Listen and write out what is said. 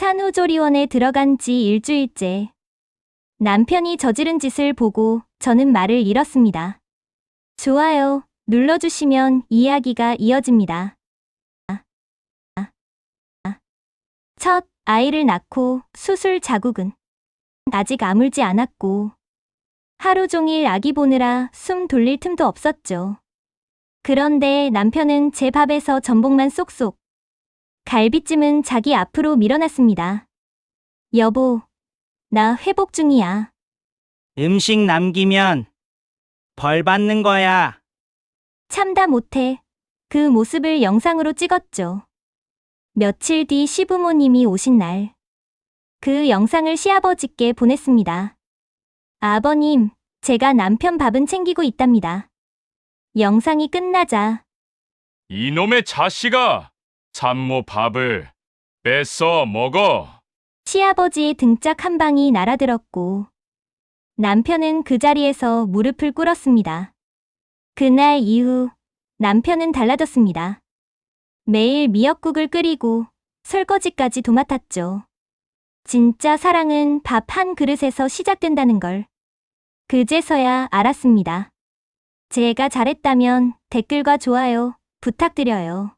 산후조리원에 들어간 지 일주일째. 남편이 저지른 짓을 보고 저는 말을 잃었습니다. 좋아요. 눌러주시면 이야기가 이어집니다. 첫 아이를 낳고 수술 자국은 아직 아물지 않았고 하루 종일 아기 보느라 숨 돌릴 틈도 없었죠. 그런데 남편은 제 밥에서 전복만 쏙쏙 갈비찜은 자기 앞으로 밀어놨습니다. 여보, 나 회복 중이야. 음식 남기면 벌 받는 거야. 참다 못해 그 모습을 영상으로 찍었죠. 며칠 뒤 시부모님이 오신 날. 그 영상을 시아버지께 보냈습니다. 아버님, 제가 남편 밥은 챙기고 있답니다. 영상이 끝나자 이놈의 자식아! 산모 밥을 뺏어 먹어! 시아버지의 등짝 한 방이 날아들었고 남편은 그 자리에서 무릎을 꿇었습니다. 그날 이후 남편은 달라졌습니다. 매일 미역국을 끓이고 설거지까지 도맡았죠. 진짜 사랑은 밥 한 그릇에서 시작된다는 걸 그제서야 알았습니다. 제가 잘했다면 댓글과 좋아요 부탁드려요.